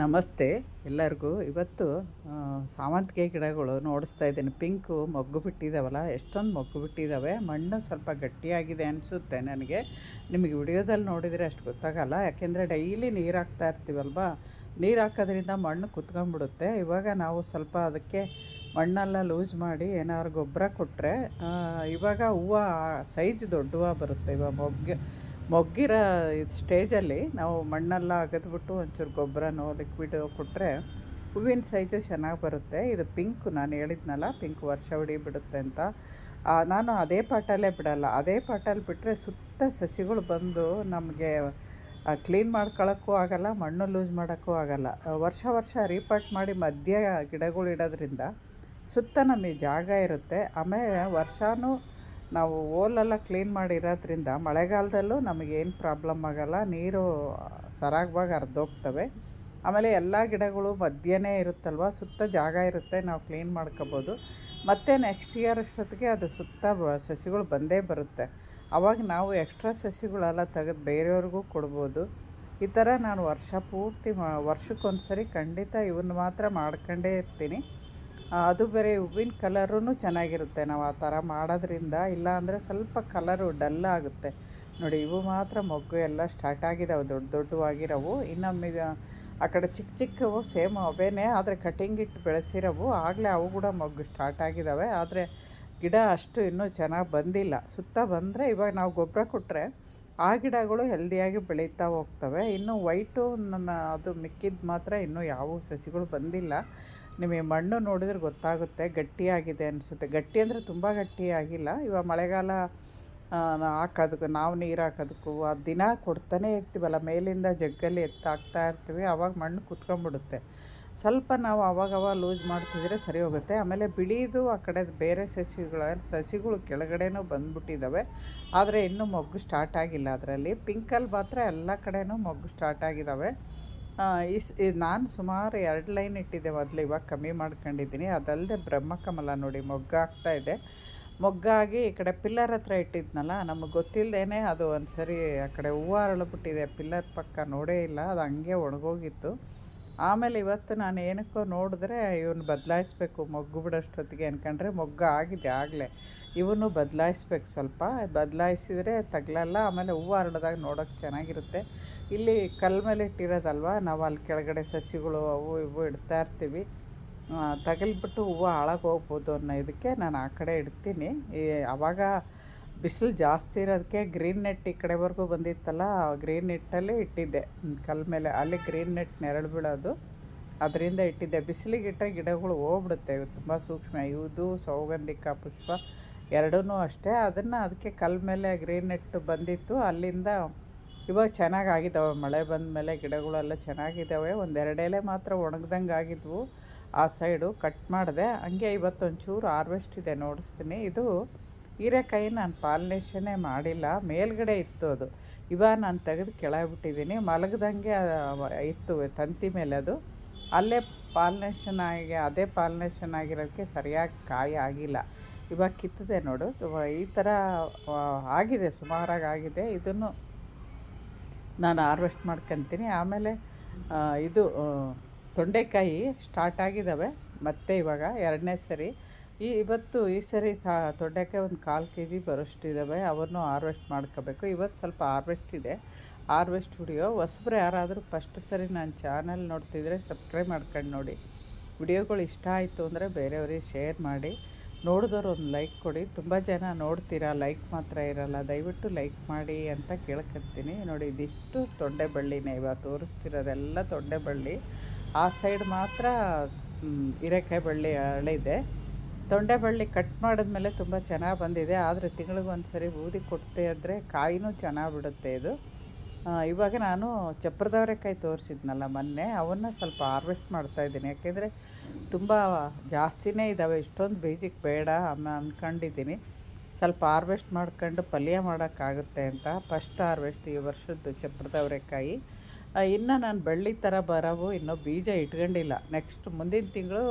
ನಮಸ್ತೆ ಎಲ್ಲರಿಗೂ. ಇವತ್ತು ಸಾವಂತಿಗೆ ಗಿಡಗಳು ನೋಡಿಸ್ತಾ ಇದ್ದೀನಿ. ಪಿಂಕು ಮೊಗ್ಗು ಬಿಟ್ಟಿದ್ದಾವಲ್ಲ ಎಷ್ಟೊಂದು ಮೊಗ್ಗು ಬಿಟ್ಟಿದ್ದಾವೆ ಮಣ್ಣು ಸ್ವಲ್ಪ ಗಟ್ಟಿಯಾಗಿದೆ ಅನಿಸುತ್ತೆ ನನಗೆ. ನಿಮಗೆ ವಿಡಿಯೋದಲ್ಲಿ ನೋಡಿದರೆ ಅಷ್ಟು ಗೊತ್ತಾಗಲ್ಲ. ಯಾಕೆಂದರೆ ಡೈಲಿ ನೀರು ಹಾಕ್ತಾ ಇರ್ತೀವಲ್ವಾ? ನೀರು ಹಾಕೋದ್ರಿಂದ ಮಣ್ಣು ಕುತ್ಕೊಂಡ್ಬಿಡುತ್ತೆ. ಇವಾಗ ನಾವು ಸ್ವಲ್ಪ ಅದಕ್ಕೆ ಮಣ್ಣೆಲ್ಲ ಲೂಸ್ ಮಾಡಿ ಏನಾದ್ರು ಗೊಬ್ಬರ ಕೊಟ್ಟರೆ ಇವಾಗ ಹೂವು ಸೈಜ್ ದೊಡ್ಡ ಹೂವು ಬರುತ್ತೆ. ಇವಾಗ ಮೊಗ್ಗೆ ಮೊಗ್ಗಿರೋ ಸ್ಟೇಜಲ್ಲಿ ನಾವು ಮಣ್ಣೆಲ್ಲ ಅಗೆದ್ಬಿಟ್ಟು ಒಂಚೂರು ಗೊಬ್ಬರನೋ ಲಿಕ್ವಿಡ್ ಕೊಟ್ಟರೆ ಹೂವಿನ ಸೈಜು ಚೆನ್ನಾಗಿ ಬರುತ್ತೆ. ಇದು ಪಿಂಕ್ ನಾನು ಹೇಳಿದ್ನಲ್ಲ ಪಿಂಕ್ ವರ್ಷ ಬಿಡುತ್ತೆ ಅಂತ. ನಾನು ಅದೇ ಪಾಟಲ್ಲೇ ಬಿಡಲ್ಲ. ಅದೇ ಪಾಟಲ್ಲಿ ಬಿಟ್ಟರೆ ಸುತ್ತ ಸಸಿಗಳು ಬಂದು ನಮಗೆ ಕ್ಲೀನ್ ಮಾಡ್ಕೊಳ್ಳೋಕ್ಕೂ ಆಗಲ್ಲ, ಮಣ್ಣು ಲೂಸ್ ಮಾಡೋಕ್ಕೂ ಆಗಲ್ಲ. ವರ್ಷ ವರ್ಷ ರೀಪಾಟ್ ಮಾಡಿ ಮಧ್ಯ ಗಿಡಗಳು ಇಡೋದ್ರಿಂದ ಸುತ್ತ ನಮಗೆ ಜಾಗ ಇರುತ್ತೆ. ಆಮೇಲೆ ವರ್ಷವೂ ನಾವು ಓಲೆಲ್ಲ ಕ್ಲೀನ್ ಮಾಡಿರೋದ್ರಿಂದ ಮಳೆಗಾಲದಲ್ಲೂ ನಮಗೇನು ಪ್ರಾಬ್ಲಮ್ ಆಗಲ್ಲ, ನೀರು ಸರಾಗವಾಗಿ ಹರಿದೋಗ್ತವೆ. ಆಮೇಲೆ ಎಲ್ಲ ಗಿಡಗಳು ಮಧ್ಯನೇ ಇರುತ್ತಲ್ವ, ಸುತ್ತ ಜಾಗ ಇರುತ್ತೆ, ನಾವು ಕ್ಲೀನ್ ಮಾಡ್ಕೋಬೋದು. ಮತ್ತು ನೆಕ್ಸ್ಟ್ ಇಯರ್ ಅಷ್ಟೊತ್ತಿಗೆ ಅದು ಸುತ್ತ ಸಸಿಗಳು ಬಂದೇ ಬರುತ್ತೆ. ಆವಾಗ ನಾವು ಎಕ್ಸ್ಟ್ರಾ ಸಸಿಗಳೆಲ್ಲ ತೆಗೆದು ಬೇರೆಯವ್ರಿಗೂ ಕೊಡ್ಬೋದು. ಈ ಥರ ನಾನು ವರ್ಷ ಪೂರ್ತಿ ಮಾ, ವರ್ಷಕ್ಕೊಂದ್ಸರಿ ಖಂಡಿತ ಇವನ್ನ ಮಾತ್ರ ಮಾಡ್ಕೊಂಡೇ ಇರ್ತೀನಿ. ಅದು ಬೇರೆ ಹೂವಿನ ಕಲರೂ ಚೆನ್ನಾಗಿರುತ್ತೆ. ನಾವು ಆ ಥರ ಮಾಡೋದ್ರಿಂದ ಇಲ್ಲ ಅಂದರೆ ಸ್ವಲ್ಪ ಕಲರು ಡಲ್ ಆಗುತ್ತೆ. ನೋಡಿ, ಇವು ಮಾತ್ರ ಮೊಗ್ಗು ಎಲ್ಲ ಸ್ಟಾರ್ಟ್ ಆಗಿದ್ದಾವೆ ದೊಡ್ಡ ದೊಡ್ಡವಾಗಿರವು. ಇನ್ನೊಮ್ಮೆ ಆ ಕಡೆ ಚಿಕ್ಕ ಚಿಕ್ಕವು ಸೇಮ್ ಅವೇನೆ, ಆದರೆ ಕಟಿಂಗ್ ಇಟ್ಟು ಬೆಳೆಸಿರೋವು. ಆಗಲೇ ಅವು ಕೂಡ ಮೊಗ್ಗು ಸ್ಟಾರ್ಟ್ ಆಗಿದ್ದಾವೆ ಆದರೆ ಗಿಡ ಅಷ್ಟು ಇನ್ನೂ ಚೆನ್ನಾಗಿ ಬಂದಿಲ್ಲ. ಸುತ್ತ ಬಂದರೆ ಇವಾಗ ನಾವು ಗೊಬ್ಬರ ಕೊಟ್ಟರೆ ಆ ಗಿಡಗಳು ಹೆಲ್ದಿಯಾಗಿ ಬೆಳೀತಾ ಹೋಗ್ತವೆ. ಇನ್ನು ವೈಟು ನಮ್ಮ ಅದು ಮಿಕ್ಕಿದ್ದು ಮಾತ್ರ ಇನ್ನೂ ಯಾವ ಸಸಿಗಳು ಬಂದಿಲ್ಲ. ನಿಮಗೆ ಮಣ್ಣು ನೋಡಿದ್ರೆ ಗೊತ್ತಾಗುತ್ತೆ, ಗಟ್ಟಿಯಾಗಿದೆ ಅನಿಸುತ್ತೆ. ಗಟ್ಟಿ ಅಂದರೆ ತುಂಬ ಗಟ್ಟಿಯಾಗಿಲ್ಲ ಇವಾಗ ಮಳೆಗಾಲ ಹಾಕೋದಕ್ಕೂ, ನಾವು ನೀರು ಹಾಕೋದಕ್ಕೂ, ಆ ದಿನ ಕೊಡ್ತಾನೆ ಇರ್ತೀವಲ್ಲ, ಮೇಲಿಂದ ಜಗ್ಗಲ್ಲಿ ಎತ್ತಾಕ್ತಾ ಇರ್ತೀವಿ ಆವಾಗ ಮಣ್ಣು ಕುತ್ಕೊಂಡ್ಬಿಡುತ್ತೆ. ಸ್ವಲ್ಪ ನಾವು ಅವಾಗವಾಗ ಲೂಸ್ ಮಾಡ್ತಿದ್ರೆ ಸರಿ ಹೋಗುತ್ತೆ. ಆಮೇಲೆ ಬಿಳಿದು ಆ ಕಡೆ ಬೇರೆ ಸಸಿಗಳ, ಸಸಿಗಳು ಕೆಳಗಡೆನೂ ಬಂದ್ಬಿಟ್ಟಿದ್ದಾವೆ ಆದರೆ ಇನ್ನೂ ಮೊಗ್ಗು ಸ್ಟಾರ್ಟ್ ಆಗಿಲ್ಲ ಅದರಲ್ಲಿ. ಪಿಂಕಲ್ಲಿ ಮಾತ್ರ ಎಲ್ಲ ಕಡೆನೂ ಮೊಗ್ಗು ಸ್ಟಾರ್ಟ್ ಆಗಿದ್ದಾವೆ ಇಸ್ ನಾನು ಸುಮಾರು ಎರಡು ಲೈನ್ ಇಟ್ಟಿದ್ದೆ ಮೊದಲು, ಇವಾಗ ಕಮ್ಮಿ ಮಾಡ್ಕೊಂಡಿದ್ದೀನಿ. ಅದಲ್ಲದೆ ಬ್ರಹ್ಮಕಮಲ ನೋಡಿ ಮೊಗ್ಗಾಗ್ತಾ ಇದೆ. ಮೊಗ್ಗಾಗಿ ಈ ಕಡೆ ಪಿಲ್ಲರ್ ಹತ್ರ ಇಟ್ಟಿದ್ನಲ್ಲ, ನಮಗೆ ಗೊತ್ತಿಲ್ಲದೇ ಅದು ಒಂದು ಸರಿ ಆ ಕಡೆ ಹೂವು ಅರಳಿಬಿಟ್ಟಿದೆ. ಪಿಲ್ಲರ್ ಪಕ್ಕ ನೋಡೇ ಇಲ್ಲ, ಅದು ಹಂಗೆ ಒಣಗೋಗಿತ್ತು. ಆಮೇಲೆ ಇವತ್ತು ನಾನು ಏನಕ್ಕೋ ನೋಡಿದ್ರೆ ಇವನು ಬದಲಾಯಿಸ್ಬೇಕು, ಮೊಗ್ಗು ಬಿಡೋಷ್ಟೊತ್ತಿಗೆ ಅನ್ಕೊಂಡ್ರೆ ಮೊಗ್ಗು ಆಗಿದೆ ಆಗಲೇ. ಇವನು ಬದಲಾಯಿಸ್ಬೇಕು ಸ್ವಲ್ಪ. ಬದಲಾಯಿಸಿದರೆ ತಗಲಲ್ಲ, ಆಮೇಲೆ ಹೂವು ಹರಡ್ದಾಗ ನೋಡೋಕೆ ಚೆನ್ನಾಗಿರುತ್ತೆ. ಇಲ್ಲಿ ಕಲ್ ಮೇಲೆ ಇಟ್ಟಿರೋದಲ್ವ, ನಾವು ಅಲ್ಲಿ ಕೆಳಗಡೆ ಸಸಿಗಳು ಅವು ಇವು ಇಡ್ತಾ ಇರ್ತೀವಿ. ತಗಲ್ಬಿಟ್ಟು ಹೂವು ಹಾಳಾಗಿ ಹೋಗ್ಬೋದು ಅನ್ನೋ ಇದಕ್ಕೆ ನಾನು ಆ ಕಡೆ ಇಡ್ತೀನಿ. ಈ ಆವಾಗ ಬಿಸಿಲು ಜಾಸ್ತಿ ಇರೋದಕ್ಕೆ ಗ್ರೀನ್ ನೆಟ್ ಈ ಕಡೆವರೆಗೂ ಬಂದಿತ್ತಲ್ಲ ಗ್ರೀನ್ ನೆಟ್ಟಲ್ಲಿ ಇಟ್ಟಿದ್ದೆ. ಕಲ್ ಮೇಲೆ, ಅಲ್ಲಿ ಗ್ರೀನ್ ನೆಟ್ ನೆರಳು ಬೀಳೋದು. ಅದರಿಂದ ಇಟ್ಟಿದ್ದೆ. ಬಿಸಿಲಿಗೆ ಇಟ್ಟರೆ ಗಿಡಗಳು ಹೋಗ್ಬಿಡುತ್ತೆ, ತುಂಬ ಸೂಕ್ಷ್ಮ. ಇದು ಸೌಗಂಧಿಕ ಪುಷ್ಪ ಎರಡೂ ಅಷ್ಟೇ. ಅದನ್ನು ಅದಕ್ಕೆ ಕಲ್ ಮೇಲೆ ಗ್ರೀನ್ ನೆಟ್ ಬಂದಿತ್ತು. ಅಲ್ಲಿಂದ ಇವಾಗ ಚೆನ್ನಾಗಿ ಆಗಿದ್ದಾವೆ ಮಳೆ ಬಂದ ಮೇಲೆ ಗಿಡಗಳೆಲ್ಲ ಚೆನ್ನಾಗಿದ್ದಾವೆ. ಒಂದೆರಡು ಎಲೆ ಮಾತ್ರ ಒಣಗ್ದಂಗೆ ಆಗಿದ್ವು ಆ ಸೈಡು. ಕಟ್ ಮಾಡಿದೆ. ಹಂಗೆ ಇವತ್ತೊಂಚೂರು ಹಾರ್ವೆಸ್ಟ್ ಇದೆ ನೋಡಿಸ್ತೀನಿ. ಇದು ಹೀರೆಕಾಯಿ ನಾನು ಪಾಲಿನೇಷನ್ನೇ ಮಾಡಿಲ್ಲ. ಮೇಲ್ಗಡೆ ಇತ್ತು ಅದು. ಇವಾಗ ನಾನು ತೆಗೆದು ಮಲಗದಂಗೆ ಮಲಗ್ದಂಗೆ ಇತ್ತು ತಂತಿ ಮೇಲೆ ಅದು. ಅಲ್ಲೇ ಪಾಲಿನೇಷನ್ ಆಗಿ, ಅದೇ ಪಾಲಿನೇಷನ್ ಆಗಿರೋಕ್ಕೆ ಸರಿಯಾಗಿ ಕಾಯಿ ಆಗಿಲ್ಲ. ಇವಾಗ ಕಿತ್ತದೆ ನೋಡು. ಈ ಥರ ಆಗಿದೆ, ಸುಮಾರಾಗಿ ಆಗಿದೆ. ಇದನ್ನು ನಾನು ಹಾರ್ವೆಸ್ಟ್ ಮಾಡ್ಕೊತೀನಿ. ಆಮೇಲೆ ಇದು ತೊಂಡೆಕಾಯಿ ಸ್ಟಾರ್ಟ್ ಆಗಿದ್ದಾವೆ ಮತ್ತೆ ಇವಾಗ ಎರಡನೇ ಸರಿ. ಈ, ಇವತ್ತು ಈ ಸರಿ ತೊಂಡೆಕಾಯಿ ಒಂದು ಕಾಲು ಕೆ ಜಿ ಬರೋಷ್ಟಿದ್ದಾವೆ ಅವನ್ನು ಹಾರ್ವೆಸ್ಟ್ ಮಾಡ್ಕೋಬೇಕು. ಇವತ್ತು ಸ್ವಲ್ಪ ಹಾರ್ವೆಸ್ಟ್ ಇದೆ. Harvest video. ಹೊಸಬ್ರು ಯಾರಾದರೂ ಫಸ್ಟ್ ಸರಿ ನಾನು ಚಾನಲ್ ನೋಡ್ತಿದ್ರೆ ಸಬ್ಸ್ಕ್ರೈಬ್ ಮಾಡ್ಕೊಂಡು ನೋಡಿ. ವಿಡಿಯೋಗಳು ಇಷ್ಟ ಆಯಿತು ಅಂದರೆ ಬೇರೆಯವ್ರಿಗೆ ಶೇರ್ ಮಾಡಿ. ನೋಡಿದವ್ರು ಒಂದು ಲೈಕ್ ಕೊಡಿ. ತುಂಬ ಜನ ನೋಡ್ತೀರಾ, ಲೈಕ್ ಮಾತ್ರ ಇರಲ್ಲ. ದಯವಿಟ್ಟು ಲೈಕ್ ಮಾಡಿ ಅಂತ ಕೇಳ್ಕೊತೀನಿ ನೋಡಿ, ಇದಿಷ್ಟು ತೊಂಡೆ ಬಳ್ಳಿನೇ ಇವಾಗ ತೋರಿಸ್ತಿರೋದೆಲ್ಲ ತೊಂಡೆ ಬಳ್ಳಿ. ಆ ಸೈಡ್ ಮಾತ್ರ ಹಿರೇಕಾಯಿ ಬಳ್ಳಿ ಅಳಿದೆ. ತೊಂಡೆ ಬಳ್ಳಿ ಕಟ್ ಮಾಡಿದ್ಮೇಲೆ ತುಂಬ ಚೆನ್ನಾಗಿ ಬಂದಿದೆ. ಆದರೆ ತಿಂಗಳಿಗೊಂದು ಸರಿ ಬೂದಿ ಕೊಡ್ತೆ ಅಂದರೆ ಕಾಯಿನೂ ಚೆನ್ನಾಗಿ ಬಿಡುತ್ತೆ ಇದು. ಇವಾಗ ನಾನು ಚಪ್ರದವರೆಕಾಯಿ ತೋರಿಸಿದ್ನಲ್ಲ ಮೊನ್ನೆ, ಅವನ್ನ ಸ್ವಲ್ಪ ಹಾರ್ವೆಸ್ಟ್ ಮಾಡ್ತಾಯಿದ್ದೀನಿ ಯಾಕೆಂದರೆ ತುಂಬ ಜಾಸ್ತಿನೇ ಇದ್ದಾವೆ ಇಷ್ಟೊಂದು ಬೀಜಕ್ಕೆ ಬೇಡ ಅಮ್ಮ ಅಂದ್ಕೊಂಡಿದ್ದೀನಿ ಸ್ವಲ್ಪ ಹಾರ್ವೆಸ್ಟ್ ಮಾಡ್ಕೊಂಡು ಪಲ್ಯ ಮಾಡೋಕ್ಕಾಗುತ್ತೆ ಅಂತ ಫಸ್ಟ್ ಹಾರ್ವೆಸ್ಟ್ ಈ ವರ್ಷದ್ದು ಚಪ್ರದವರೆಕಾಯಿ ಇನ್ನು ನಾನು ಬಳ್ಳಿ ಥರ ಬರೋವು ಇನ್ನೂ ಬೀಜ ಇಟ್ಕೊಂಡಿಲ್ಲ. ನೆಕ್ಸ್ಟ್ ಮುಂದಿನ ತಿಂಗಳು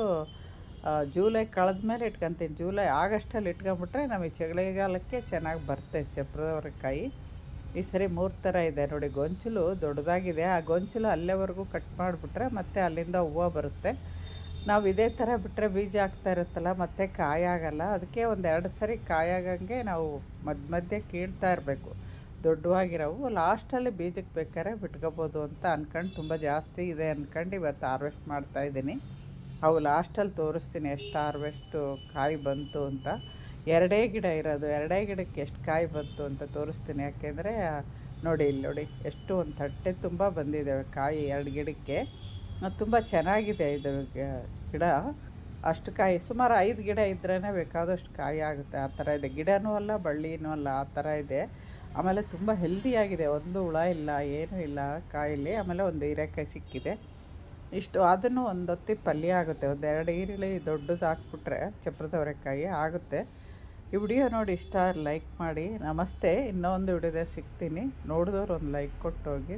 ಜೂಲೈ ಕಳೆದ ಮೇಲೆ ಇಟ್ಕೊತೀನಿ. ಜೂಲೈ ಆಗಸ್ಟಲ್ಲಿ ಇಟ್ಕೊಂಬಿಟ್ರೆ ನಮಗೆ ಚಳಿಗಾಲಕ್ಕೆ ಚೆನ್ನಾಗಿ ಬರ್ತೈತೆ ಚಪ್ರದವರೆಕಾಯಿ ಈ ಸರಿ ಮೂರು ಥರ ಇದೆ. ನೋಡಿ, ಗೊಂಚಲು ದೊಡ್ಡದಾಗಿದೆ. ಆ ಗೊಂಚಲು ಅಲ್ಲೇವರೆಗೂ ಕಟ್ ಮಾಡಿಬಿಟ್ರೆ ಮತ್ತೆ ಅಲ್ಲಿಂದ ಹೂವು ಬರುತ್ತೆ. ನಾವು ಇದೇ ಥರ ಬಿಟ್ಟರೆ ಬೀಜ ಆಗ್ತಾ ಇರುತ್ತಲ್ಲ, ಮತ್ತೆ ಕಾಯಾಗಲ್ಲ ಅದಕ್ಕೆ ಒಂದು ಎರಡು ಸರಿ ಕಾಯಾಗಂಗೆ ನಾವು ಮಧ್ಯ ಮಧ್ಯೆ ಕೀಳ್ತಾ ಇರಬೇಕು. ದೊಡ್ಡವಾಗಿರೋವು. ಲಾಸ್ಟಲ್ಲಿ ಬೀಜಕ್ಕೆ ಬೇಕಾದ್ರೆ ಬಿಟ್ಕೋಬೋದು ಅಂತ ಅಂದ್ಕೊಂಡು ತುಂಬ ಜಾಸ್ತಿ ಇದೆ ಅಂದ್ಕೊಂಡು ಇವತ್ತು ಹಾರ್ವೆಸ್ಟ್ ಮಾಡ್ತಾಯಿದ್ದೀನಿ ಅವು ಲಾಸ್ಟಲ್ಲಿ ತೋರಿಸ್ತೀನಿ ಎಷ್ಟು ಹಾರ್ವೆಸ್ಟು ಕಾಯಿ ಬಂತು ಅಂತ. ಎರಡೇ ಗಿಡ ಇರೋದು, ಎರಡೇ ಗಿಡಕ್ಕೆ ಎಷ್ಟು ಕಾಯಿ ಬಂತು ಅಂತ ತೋರಿಸ್ತೀನಿ. ಯಾಕೆಂದರೆ, ನೋಡಿ ಇಲ್ಲಿ ನೋಡಿ, ಎಷ್ಟು ಒಂದು ತಟ್ಟೆ ತುಂಬ ಬಂದಿದ್ದಾವೆ ಕಾಯಿ ಎರಡು ಗಿಡಕ್ಕೆ. ತುಂಬ ಚೆನ್ನಾಗಿದೆ ಇದು ಗಿಡ. ಅಷ್ಟು ಕಾಯಿ, ಸುಮಾರು ಐದು ಗಿಡ ಇದ್ರೇ ಬೇಕಾದಷ್ಟು ಕಾಯಿ ಆಗುತ್ತೆ. ಆ ಥರ ಇದೆ. ಗಿಡನೂ ಅಲ್ಲ, ಬಳ್ಳಿನೂ ಅಲ್ಲ, ಆ ಥರ ಇದೆ. ಆಮೇಲೆ ತುಂಬ ಹೆಲ್ದಿಯಾಗಿದೆ ಒಂದು ಹುಳ ಇಲ್ಲ, ಏನೂ ಇಲ್ಲ ಕಾಯಿಲಿ ಆಮೇಲೆ ಒಂದು ಹೀರೆಕಾಯಿ ಸಿಕ್ಕಿದೆ. ಇಷ್ಟು, ಅದನ್ನು ಒಂದು ಹೊತ್ತಿ ಪಲ್ಯ ಆಗುತ್ತೆ. ಒಂದು ಎರಡು ಈರುಳ್ಳಿ ದೊಡ್ಡದು ಹಾಕ್ಬಿಟ್ರೆ ಚಪ್ರದವರೆಕಾಯಿ ಆಗುತ್ತೆ. ಈ ವಿಡಿಯೋ ನೋಡಿ ಇಷ್ಟ ಲೈಕ್ ಮಾಡಿ. ನಮಸ್ತೆ. ಇನ್ನೊಂದು ವಿಡಿಯೋದಾಗ ಸಿಗ್ತೀನಿ. ನೋಡಿದವ್ರು ಒಂದು ಲೈಕ್ ಕೊಟ್ಟು ಹೋಗಿ.